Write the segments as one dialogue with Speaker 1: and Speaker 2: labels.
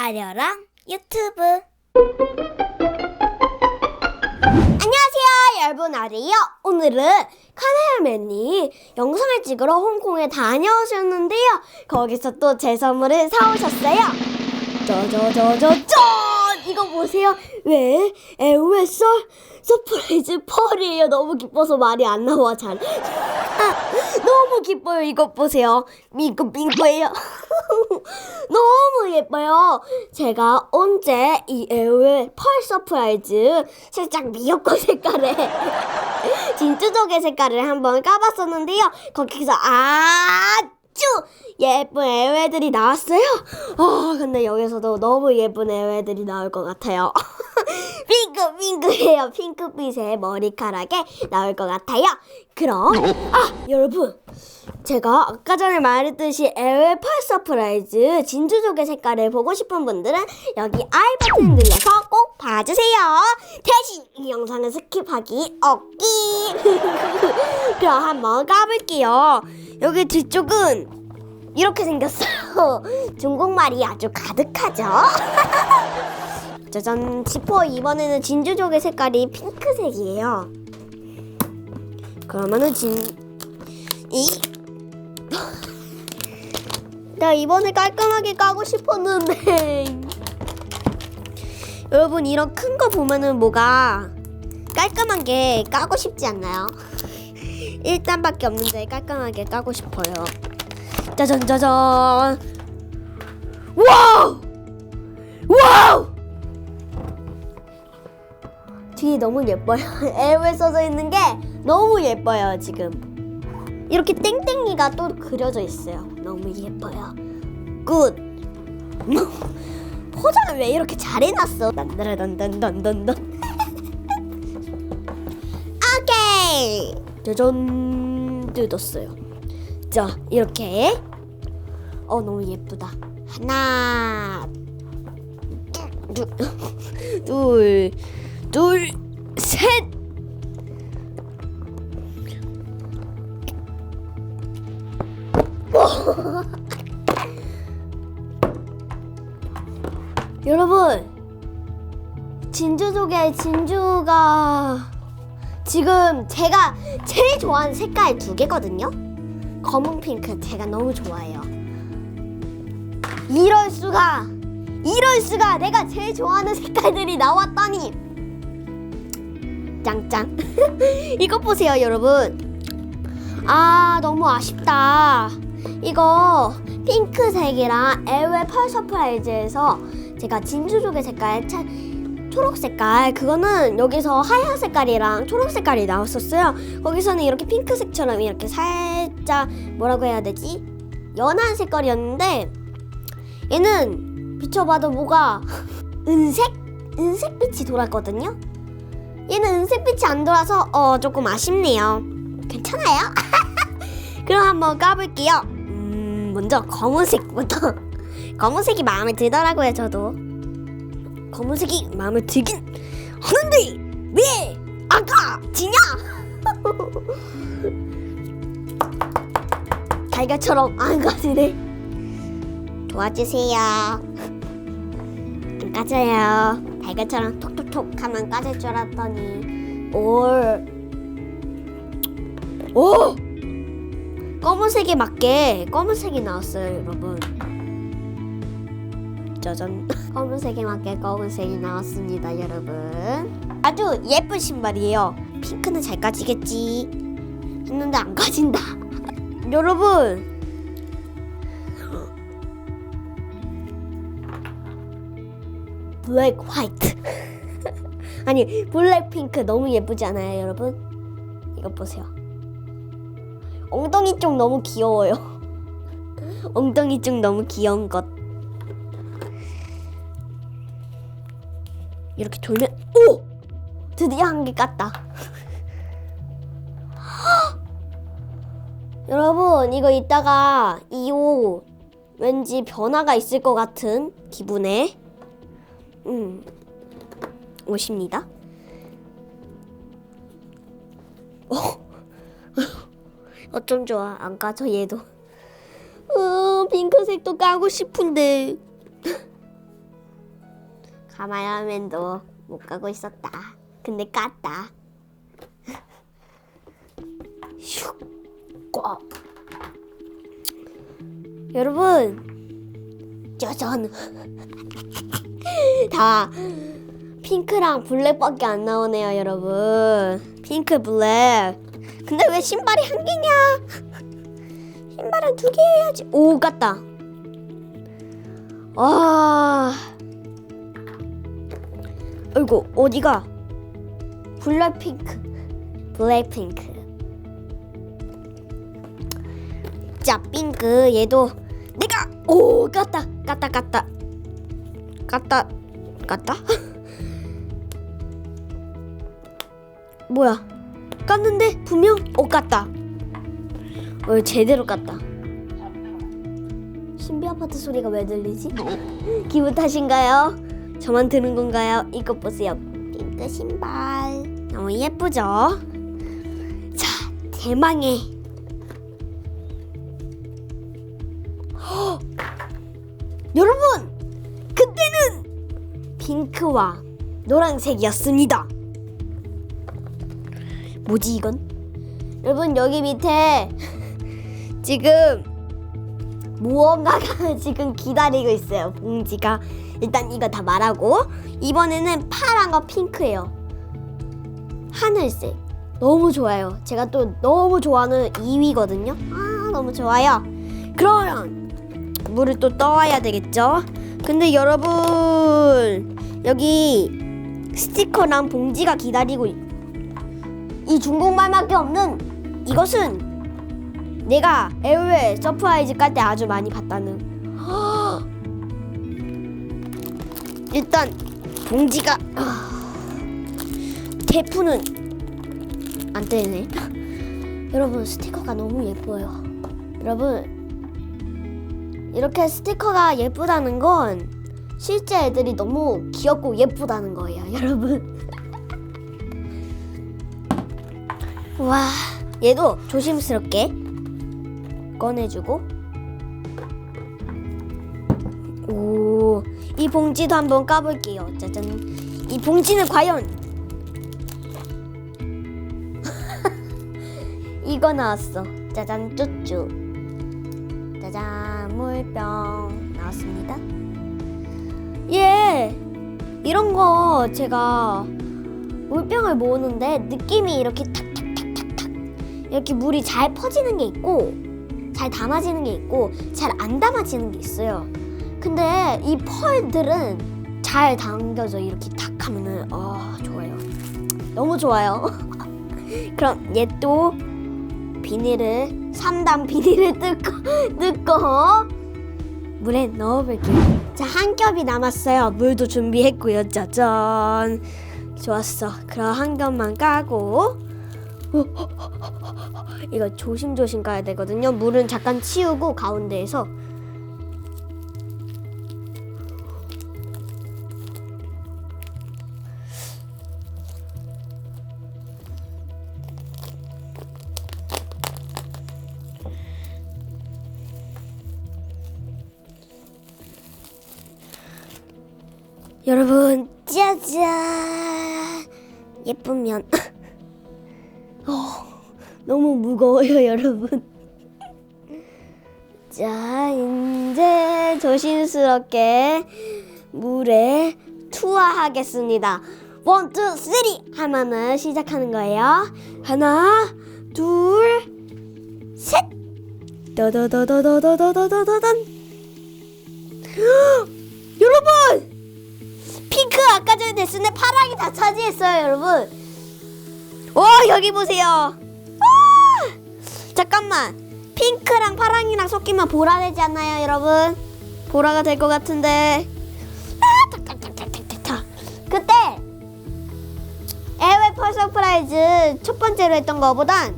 Speaker 1: 아려랑 유튜브. 안녕하세요 여러분. 아리요. 오늘은 카메라맨이 영상을 찍으러 홍콩에 다녀오셨는데요. 거기서 또 제 선물을 사오셨어요. 짜자자자짠 이거 보세요. 왜? 에우에서 서프라이즈 펄이에요. 너무 기뻐서 말이 안 나와 잘 너무 기뻐요. 이것 보세요. 밍크밍크예요. 너무 예뻐요. 제가 언제 이 에어의 펄 서프라이즈 살짝 미역국 색깔의 진주조개 색깔을 한번 까봤었는데요. 거기서 아 주 예쁜 에어애들이 나왔어요. 아 근데 여기서도 너무 예쁜 에어애들이 나올 것 같아요. 핑크핑크해요. 핑크빛의 머리카락에 나올 것 같아요. 그럼 아 여러분 제가 아까 전에 말했듯이 에어의 펄 서프라이즈 진주조개 색깔을 보고 싶은 분들은 여기 아이 버튼 눌러서 꼭 봐주세요. 대신 이 영상은 스킵하기 없기. 그럼 한번 까볼게요. 여기 뒤쪽은 이렇게 생겼어요. 중국말이 아주 가득하죠? 짜잔 지퍼 이번에는 진주족의 색깔이 핑크색이에요 그러면은 진 이 나 이번에 깔끔하게 까고 싶었는데 여러분 이런 큰 거 보면은 뭐가 깔끔하게 까고 싶지 않나요? 1단밖에 없는데 깔끔하게 까고 싶어요 짜잔 짜잔 와우 와우 뒤에 너무 예뻐요. 에어에 써져 있는 게 너무 예뻐요, 지금. 이렇게 땡땡이가 또 그려져 있어요. 너무 예뻐요. 굿. 포장을 왜 이렇게 잘 해놨어? 딴따라단단단단단. 오케이. 짜잔 뜯었어요. 자 이렇게. 어 너무 예쁘다. 하나, 둘, 둘. 둘, 셋. 여러분, 진주족의 진주가 지금 제가 제일 좋아하는 색깔 두 개거든요. 검은 핑크 제가 너무 좋아해요. 이럴 수가, 이럴 수가 내가 제일 좋아하는 색깔들이 나왔다니. 짱짱. 이거 보세요, 여러분. 아, 너무 아쉽다. 이거 핑크색이랑 엘웨 펄 서프라이즈에서 제가 진주족의 색깔 차, 초록 색깔 그거는 여기서 하얀 색깔이랑 초록 색깔이 나왔었어요. 거기서는 이렇게 핑크색처럼 이렇게 살짝 뭐라고 해야 되지? 연한 색깔이었는데 얘는 비춰봐도 뭐가 은색? 은색빛이 돌았거든요. 얘는 은색빛이 안 돌아서 어 조금 아쉽네요. 괜찮아요? 그럼 한번 까볼게요. 음, 먼저 검은색부터. 검은색이 마음에 들더라고요, 저도. 검은색이 마음에 들긴 하는데 왜 아까 지냐? 달걀처럼 안 가지네. 도와주세요. 안 까져요. 달걀처럼 톡톡톡 하면 까질 줄 알았더니 올. 오! 검은색에 맞게 검은색이 나왔어요, 여러분. 짜잔. 검은색에 맞게 검은색이 나왔습니다, 여러분. 아주 예쁜 신발이에요. 핑크는 잘 까지겠지. 했는데 안 까진다. 여러분. 블랙 화이트. 아니, 블랙 핑크 너무 예쁘지 않아요, 여러분? 이거 보세요. 엉덩이 쪽 너무 귀여워요. 엉덩이 쪽 너무 귀여운 것. 이렇게 돌면 오! 드디어 한 개 깠다. 여러분 이거 이따가 이옷 왠지 변화가 있을 것 같은 기분에 음 옷입니다. 어. 어쩜 좋아 안 까져 얘도 어, 핑크색도 까고 싶은데 카메라맨도 못 가고 있었다. 근데 깠다. 슉. 꽉. 여러분, 짜잔. 다 핑크랑 블랙밖에 안 나오네요, 여러분. 핑크, 블랙. 근데 왜 신발이 한 개냐? 신발은 두 개 해야지. 오, 깠다. 와. 아이고, 어디가? 블랙핑크. 블랙핑크. 자, 핑크. 얘도 내가 오, 깠다. 깠다, 깠다. 깠다. 깠다? 뭐야? 깠는데 분명 어 깠다. 어 제대로 깠다. 신비 아파트 소리가 왜 들리지? 기분 탓인가요? 저만 들은 건가요? 이것 보세요. 핑크 신발. 너무 예쁘죠? 자, 대망의 헉! 여러분! 그때는 핑크와 노란색이었습니다. 뭐지 이건? 여러분 여기 밑에 지금 무언가가 지금 기다리고 있어요. 봉지가 일단 이거 다 말하고 이번에는 파랑과 핑크예요. 하늘색 너무 좋아요. 제가 또 너무 좋아하는 2위거든요. 아 너무 좋아요. 그러면 물을 또 떠와야 되겠죠? 근데 여러분 여기 스티커랑 봉지가 기다리고 있- 이 중국말밖에 없는 이것은 내가 에어웨 서프라이즈 깔 때 아주 많이 봤다는 일단 봉지가 대푸는 안 되네. 여러분 스티커가 너무 예뻐요. 여러분 이렇게 스티커가 예쁘다는 건 실제 애들이 너무 귀엽고 예쁘다는 거예요 여러분. 와, 얘도 조심스럽게 꺼내주고. 오, 이 봉지도 한번 까볼게요. 짜잔. 이 봉지는 과연 이거 나왔어. 짜잔, 쭈쭈. 짜잔, 물병 나왔습니다. 예, 이런 거 제가 물병을 모으는데 느낌이 이렇게 탁탁탁탁탁 이렇게 물이 잘 퍼지는 게 있고 잘 담아지는 게 있고 잘 안 담아지는 게 있어요. 근데 이 펄들은 잘 담겨져 이렇게 탁 하면은 아 좋아요. 너무 좋아요. 그럼 얘 또 비닐을 3단 비닐을 뜯고 뜯고 물에 넣어볼게요. 자, 한 겹이 남았어요. 물도 준비했고요. 짜잔. 좋았어. 그럼 한 겹만 까고 어, 이거 조심조심 까야 되거든요. 물은 잠깐 치우고 가운데에서 여러분 짜잔! 예쁘면. 어, 너무 무거워요 여러분. 자 이제 조심스럽게 물에 투하하겠습니다. 원, 투, 쓰리! 하면은 시작하는 거예요. 하나 둘셋! 더더더더더더더더더던! 여러분 핑크 아까 전에 됐는데 파랑이 다 차지했어요, 여러분. 오, 여기 보세요. 아! 잠깐만. 핑크랑 파랑이랑 섞이면 보라 되지 않나요, 여러분? 보라가 될 것 같은데. 아. 그때 에웨 펄 서프라이즈 첫 번째로 했던 거보단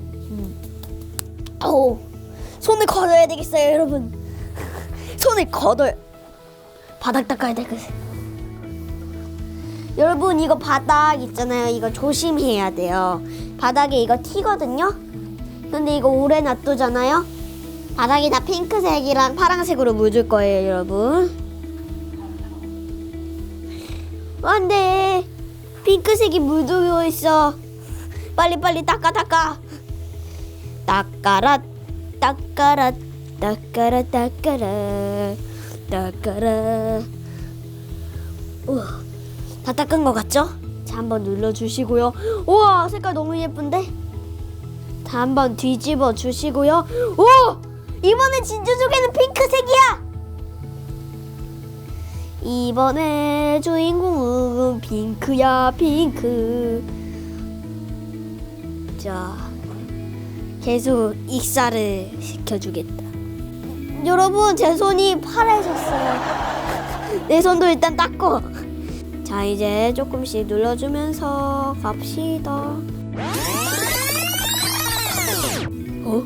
Speaker 1: 오, 손을 걷어야 되겠어요, 여러분. 손을 걷어요. 바닥 닦아야 되겠어요. 여러분 이거 바닥 있잖아요. 이거 조심해야 돼요. 바닥에 이거 튀거든요. 근데 이거 오래 놔두잖아요. 바닥이 다 핑크색이랑 파란색으로 묻을 거예요, 여러분. 안 돼 핑크색이 묻어 있어 빨리 빨리 닦아 닦아 닦아라 닦아라 닦아라 닦아라 닦아라 우와 다 닦은 것 같죠? 자 한번 눌러주시고요 우와 색깔 너무 예쁜데? 자 한번 뒤집어 주시고요 오! 이번엔 진주족에는 핑크색이야! 이번에 주인공은 핑크야 핑크 자 계속 익사를 시켜주겠다 여러분 제 손이 파래졌어요 내 손도 일단 닦고 자 이제 조금씩 눌러주면서 갑시다 어?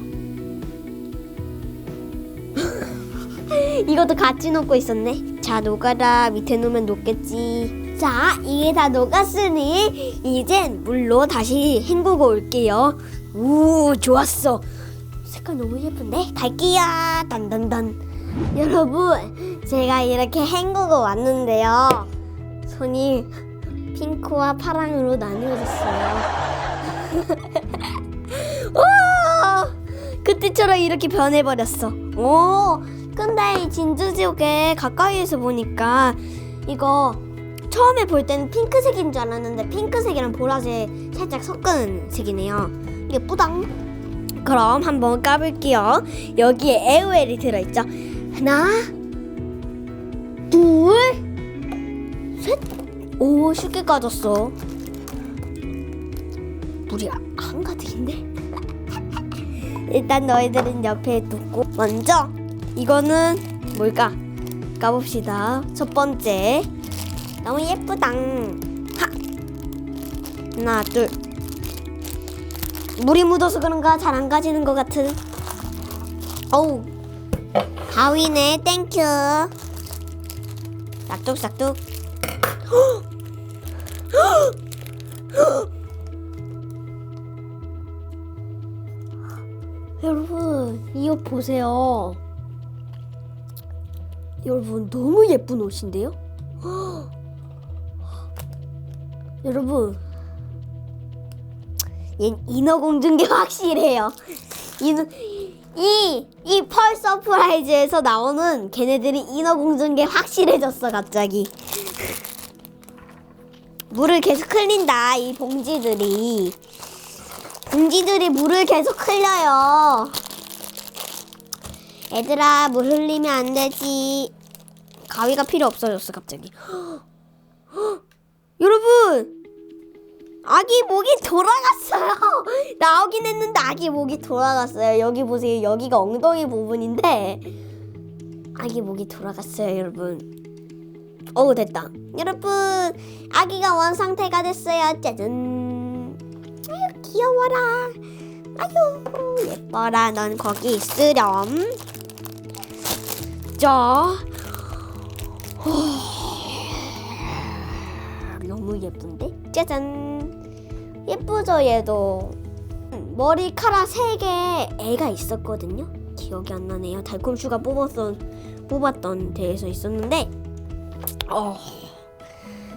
Speaker 1: 이것도 같이 녹고 있었네. 자, 녹아라. 밑에 놓으면 녹겠지. 자, 이게 다 녹았으니 이젠 물로 다시 헹구고 올게요. 우, 좋았어. 색깔 너무 예쁜데? 갈게요. 단단단. 여러분, 제가 이렇게 헹구고 왔는데요. 손이 핑크와 파랑으로 나뉘어졌어요. 와! 그때처럼 이렇게 변해버렸어. 오, 근데 이 진주지옥에 가까이에서 보니까 이거 처음에 볼 때는 핑크색인 줄 알았는데 핑크색이랑 보라색 살짝 섞은 색이네요. 예쁘당. 그럼 한번 까볼게요. 여기에 에어웰이 들어있죠. 하나, 둘, 셋. 오, 쉽게 까졌어. 물이 한가득인데? 일단 너희들은 옆에 두고 먼저 이거는 뭘까? 까봅시다. 첫 번째 너무 예쁘당. 하 하나 둘 물이 묻어서 그런가 잘 안 가지는 것 같은. 어우 가위네 땡큐. 싹둑싹둑. 여러분 이 옷 보세요. 여러분 너무 예쁜 옷인데요? 여러분 얜 인어공주인 게 확실해요. 인어 이이 펄 서프라이즈에서 나오는 걔네들이 인어공주인 게 확실해졌어 갑자기. 물을 계속 흘린다 이 봉지들이. 봉지들이 물을 계속 흘려요. 얘들아 물 흘리면 안 되지. 가위가 필요 없어졌어 갑자기. 여러분 아기 목이 돌아갔어요. 나오긴 했는데 아기 목이 돌아갔어요. 여기 보세요. 여기가 엉덩이 부분인데 아기 목이 돌아갔어요, 여러분. 어우 됐다. 여러분 아기가 원 상태가 됐어요. 짜잔. 아유 귀여워라. 아유 예뻐라. 넌 거기 있으렴. 자. 너무 예쁜데? 짜잔. 예쁘죠 얘도. 머리카락 세개 애가 있었거든요. 기억이 안 나네요. 달콤슈가 뽑았던 뽑았던 데에서 있었는데. 어.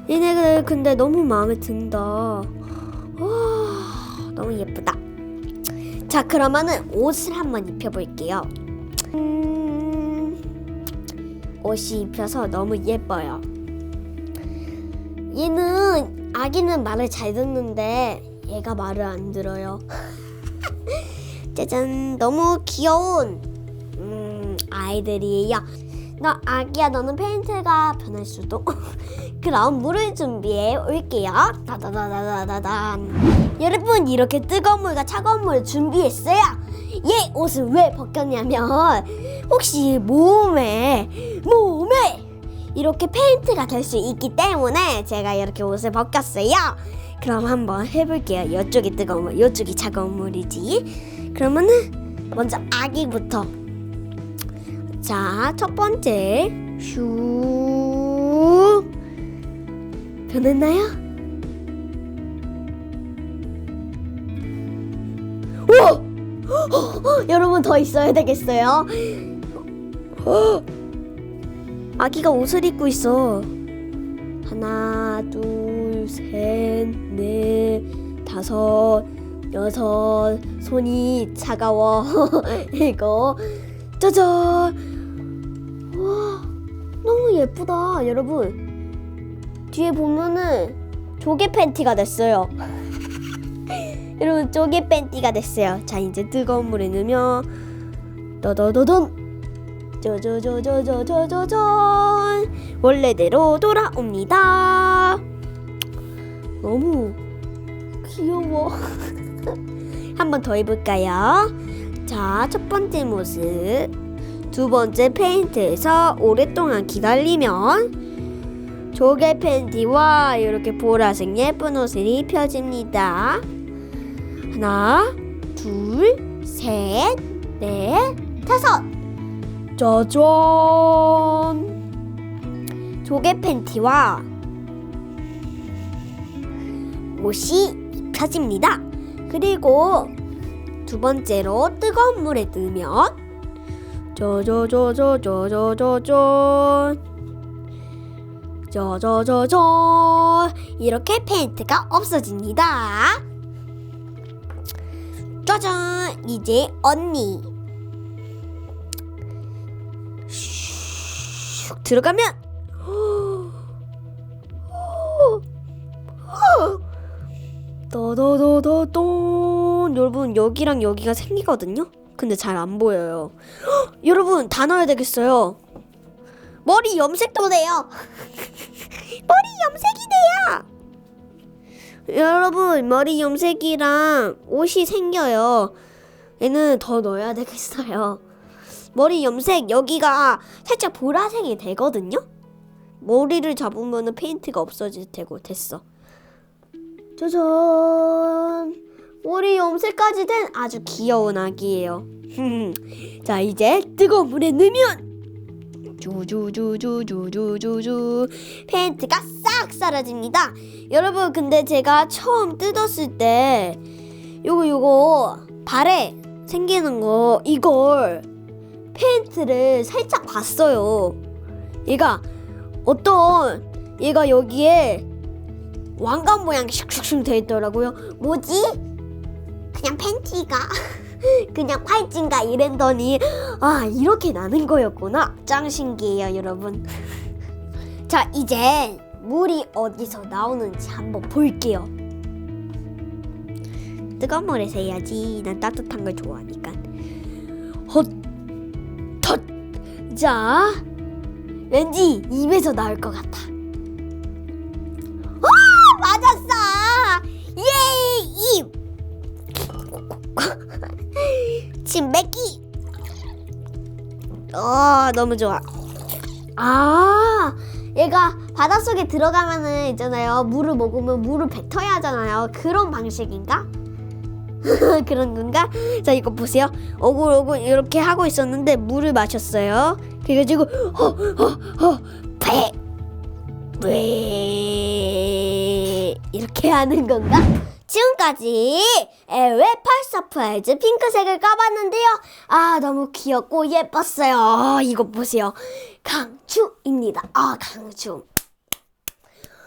Speaker 1: 얘네들 근데 너무 마음에 든다. 와, 너무 예쁘다. 자, 그러면은 옷을 한번 입혀볼게요. 음, 옷이 입혀서 너무 예뻐요. 얘는 아기는 말을 잘 듣는데 얘가 말을 안 들어요. 짜잔, 너무 귀여운 음, 아이들이에요. 너 아기야, 너는 페인트가 변할 수도. 그럼 물을 준비해 올게요. 다다다다다단. 여러분 이렇게 뜨거운 물과 차가운 물을 준비했어요. 얘 옷을 왜 벗겼냐면 혹시 몸에 몸에 이렇게 페인트가 될 수 있기 때문에 제가 이렇게 옷을 벗겼어요. 그럼 한번 해볼게요. 이쪽이 뜨거운 물, 이쪽이 차가운 물이지. 그러면은 먼저 아기부터. 자, 첫 번째 슉 변했나요? 우와! 여러분 더 있어야 되겠어요. 아기가 옷을 입고 있어. 하나, 둘, 셋, 넷, 다섯, 여섯. 손이 차가워. 이거 짜잔. 와, 너무 예쁘다, 여러분. 뒤에 보면은 조개 팬티가 됐어요. 여러분 조개 팬티가 됐어요. 자 이제 뜨거운 물에 넣으면 떠더더던 저저저저저저저전 원래대로 돌아옵니다. 너무 귀여워. 한번 더 해볼까요? 자, 첫 번째 모습. 두 번째 페인트에서 오랫동안 기다리면 조개 팬티와 이렇게 보라색 예쁜 옷을 입혀집니다. 하나, 둘, 셋, 넷, 다섯. 짜잔! 조개 팬티와 옷이 입혀집니다. 그리고 두 번째로 뜨거운 물에 넣으면 쪼쪼쪼쪼쪼쪼쪼 쪼쪼쪼쪼 이렇게 페인트가 없어집니다. 짜잔! 이제 언니 슉 들어가면 더더더더더 여러분 여기랑 여기가 생기거든요. 근데 잘 안 보여요. 헉, 여러분 다 넣어야 되겠어요. 머리 염색도 돼요. 머리 염색이 돼요. 여러분 머리 염색이랑 옷이 생겨요. 얘는 더 넣어야 되겠어요. 머리 염색 여기가 살짝 보라색이 되거든요? 머리를 잡으면 페인트가 없어질 테고 됐어. 짜잔 머리 염색까지 된 아주 귀여운 아기예요. 자 이제 뜨거운 물에 넣으면 주주주주주주주주 페인트가 싹 사라집니다. 여러분 근데 제가 처음 뜯었을 때 요거 요거 발에 생기는 거 이걸 페인트를 살짝 봤어요. 얘가 어떤 얘가 여기에 왕관 모양 슉슉슉 돼 있더라고요. 뭐지? 그냥 팬티가 그냥 팔찌인가 이랬더니 아 이렇게 나는 거였구나. 짱 신기해요 여러분. 자 이제 물이 어디서 나오는지 한번 볼게요. 뜨거운 물에서 해야지. 난 따뜻한 걸 좋아하니까. 헛헛자 왠지 입에서 나올 것 같아 침 뱉기 어 너무 좋아 아 얘가 바닷속에 들어가면은 있잖아요 물을 먹으면 물을 뱉어야 하잖아요 그런 방식인가? 그런 건가? 자 이거 보세요 오글오글 이렇게 하고 있었는데 물을 마셨어요 그래가지고 허허허 배 왜 이렇게 하는 건가? 지금까지 에웨 펄서프라이즈 핑크색을 까봤는데요. 아 너무 귀엽고 예뻤어요. 아, 이거 보세요. 강추입니다. 아 강추.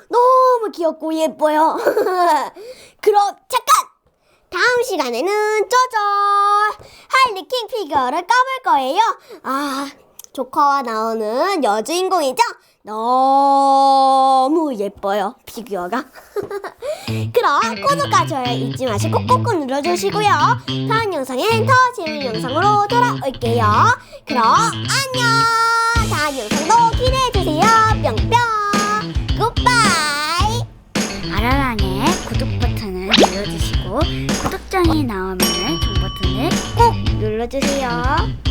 Speaker 1: 너무 귀엽고 예뻐요. 그럼 잠깐! 다음 시간에는 짜잔! 할리퀸 피규어를 까볼 거예요. 아, 조커와 나오는 여주인공이죠? 너무 예뻐요, 피규어가. 그럼 구독과 좋아요 잊지 마시고 꾹꾹 눌러주시고요. 다음 영상엔 더 재밌는 영상으로 돌아올게요. 그럼 안녕! 다음 영상도 기대해주세요. 뿅뿅! 굿바이!
Speaker 2: 아라랑의 구독 버튼을 눌러주시고 구독장이 나오면 종 버튼을 꼭
Speaker 1: 눌러주세요.